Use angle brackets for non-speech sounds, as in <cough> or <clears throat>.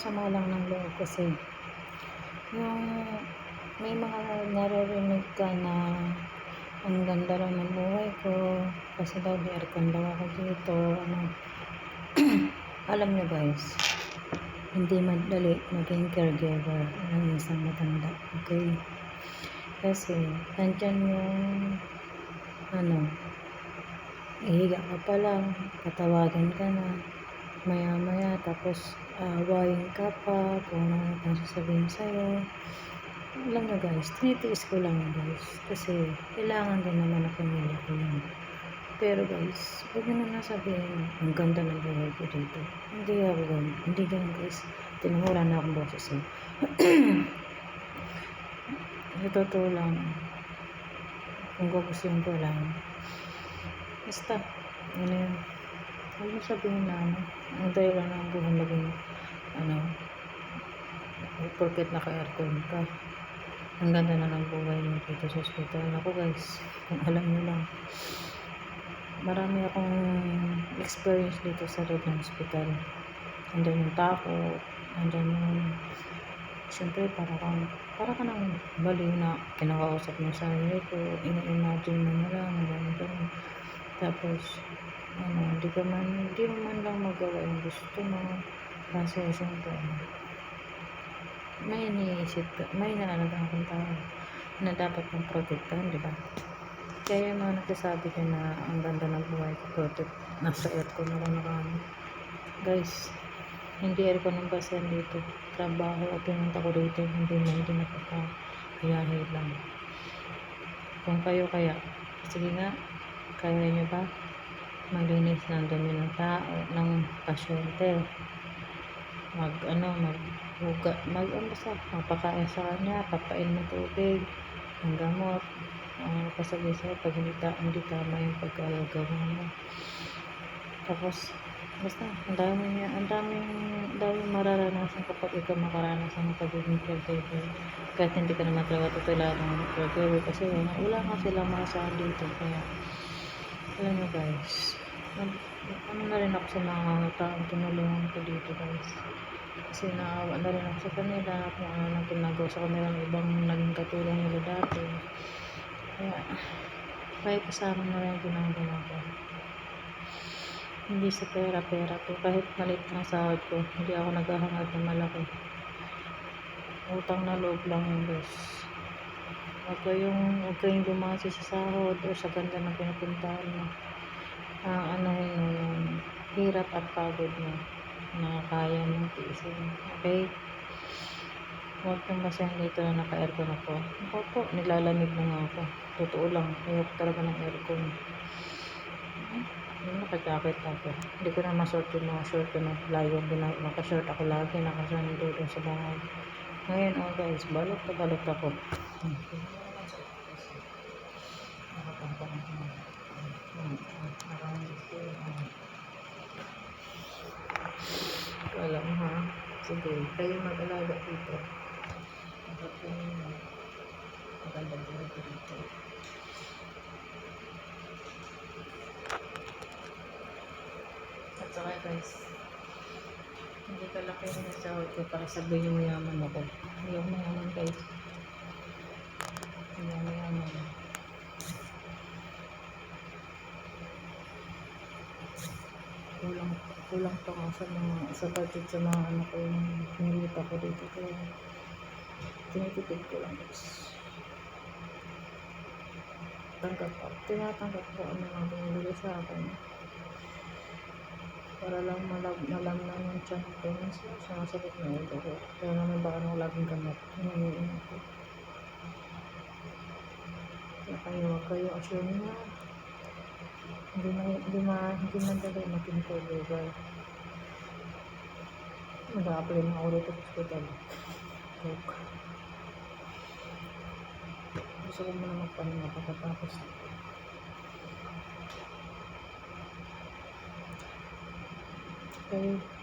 sama lang ng loob kasi yung may mga naririnig ka na ang ganda raw ng buhay ko kasi daw aircon daw ako dito ano. <clears throat> Alam niyo guys hindi madali maging caregiver ng isang matanda okay? Kasi nandyan yung ano ihiga ka pa lang katawagan ka na maya maya tapos awayin ka pa kung ano pang sasabihin sa'yo. Alam nyo guys tinitiis ko lang guys kasi kailangan din naman ng pamilya ko yun. Pero guys huwag na sabihin ang ganda ng buhay ko dito. Hindi ako ganun hindi ganun guys. Tinahura na akong boses eh. <clears throat> Sa totoo lang kung gugustuhin ko lang basta ano yun huwag mo sabihin na ano? Ang dahil lang ng buhay maging ano porket naka-aircon ka ang ganda na ng buhay mo dito sa hospital. Ako guys kung alam nyo lang. Marami akong experience dito sa loob ng hospital. Andyan yung takot andyan yung siyempre para kang para ka nang baliw na kinakausap mo sa sarili ko. Ina-imagine mo na lang ganun ganun. Tapos ano hindi ka man hindi mo man lang magawa yung gusto mo. Kasi siyempre may iniisip ka may naalagaan kang tao na dapat mong protektahan di ba? Kaya yung mga nagsasabi ka na ang ganda ng buhay ko protect nasa aircon ako nakaano guys hindi aircon ang basehan dito. Trabaho at pinunta ko dito hindi na hindi napakahiyahe lang. Kung kayo kaya sige nga kaya nyo ba maglinis ng dumi ng tao ng pasyente. Mag ano mag huga mag ano basta mapakain sa kanya papain ng tubig ng gamot. Ang kasabi sa pag hindi, ta, hindi tama yung pagkagawa mo. Tapos basta ang dami niya ang daming daming mararanasan kapag ikaw makaranasan ng pagiging caregiver. Kahit hindi ka naman talaga tutulad ng caregiver kasi wala, wala nga silang maasahan dito kaya alam mo guys ano na rin ako sa mga taong tinulungan ko dito guys kasi naawa na rin ako sa kanila kung ano nang ginagawa sa kanila ng ibang naging katulong nila dati kaya kahit kasama na rin yung ginagawa ko. Hindi sa pera-pera to kahit maliit na sahod ko hindi ako naghahangad ng malaki utang na loob lang yun guys huwag kayong huwag kayong dumasi sa sahod o sa ganda ng pinupuntahan mo anahin mo yung hirap at pagod mo na kaya mong tiisin okay huwag kang basahin dito na naka-aircon ako ako po nilalamig na nga ako totoo lang ayoko talaga ng aircon yung naka-jacket ako. Hindi ko na masuot yung mga short ko na layo. Naka-short ako lagi. Nakasando doon sa bahay. Ngayon, oh guys, balot na balot ako. Nakatampa na ako. Alam ha. Sige, kayo mag-alaga dito. Maganda dito dito. At saka guys, hindi kalaki yung sahod ko para sabihin mo yaman ako. Ayaw mayaman guys. Ayaw mayaman. Kulang, kulang pa nga sa mga, sa budget sa mga anak ko yung pinilita ko dito. Kaya tinitipid ko lang guys. Tanggap ako. Tinatanggap ko ano lang binibili sa akin para lang malam, malamnan yung tiyan ko sa masakit na ulo ko. Kaya naman baka nung laging gamot. Hinihiin ko. Kaya kayo, assume na hindi na, hindi ma, hindi madali maging caregiver. Mag-a-apply na ako dito sa hospital. Joke. Gusto ko muna magpahinga pagkatapos. Okay.